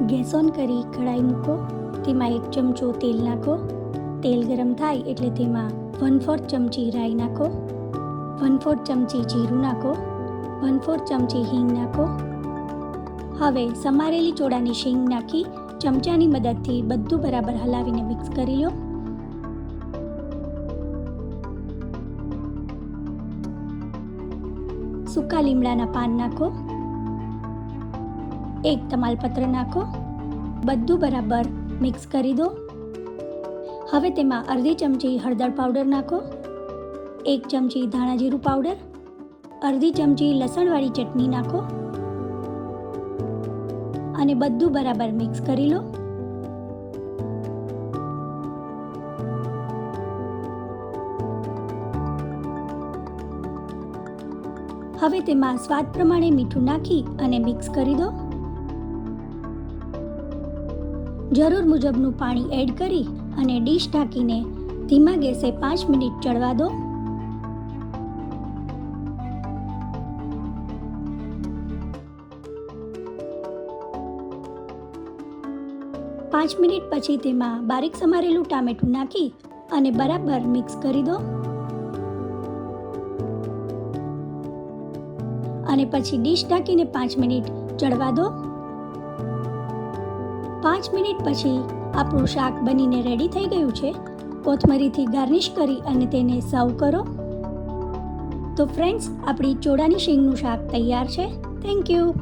Gas on કરી કઢાઈ મૂકો. તેમાં એક ચમચો તેલ નાખો. તેલ ગરમ થાય એટલે તેમાં વન ફોર્થ ચમચી રાઈ નાખો. વન ફોર્થ ચમચી જીરું નાખો. વન ફોર્થ ચમચી હિંગ નાખો. હવે સમારેલી ચોળાની શીંગ નાખી ચમચાની મદદથી બધું બરાબર હલાવીને મિક્સ કરી લો. સૂકા લીમડાના પાન નાખો. એક તમાલપત્ર નાખો. બધું બરાબર મિક્સ કરી દો. હવે તેમાં અડધી ચમચી હળદર પાવડર નાખો. એક ચમચી ધાણા જીરું પાવડર અડધી ચમચી લસણવાળી ચટણી નાખો. અને બધું બરાબર મિક્સ કરી લો. હવે તેમાં સ્વાદ પ્રમાણે મીઠું નાખી અને મિક્સ કરી દો. જરૂર મુજબનું પાણી એડ કરી અને ડીશ ઢાંકીને ધીમા ગેસે પાંચ મિનિટ ચડવા દો. પાંચ મિનિટ પછી તેમાં બારીક સમારેલું ટામેટું નાખી અને બરાબર મિક્સ કરી દો. અને પછી ડીશ ઢાંકીને પાંચ મિનિટ ચડવા દો. પાંચ મિનિટ પછી આપણું શાક બનીને રેડી થઈ ગયું છે. કોથમરીથી ગાર્નિશ કરી અને તેને સર્વ કરો. તો ફ્રેન્ડ્સ આપણી ચોડાની શીંગનું શાક તૈયાર છે. Thank you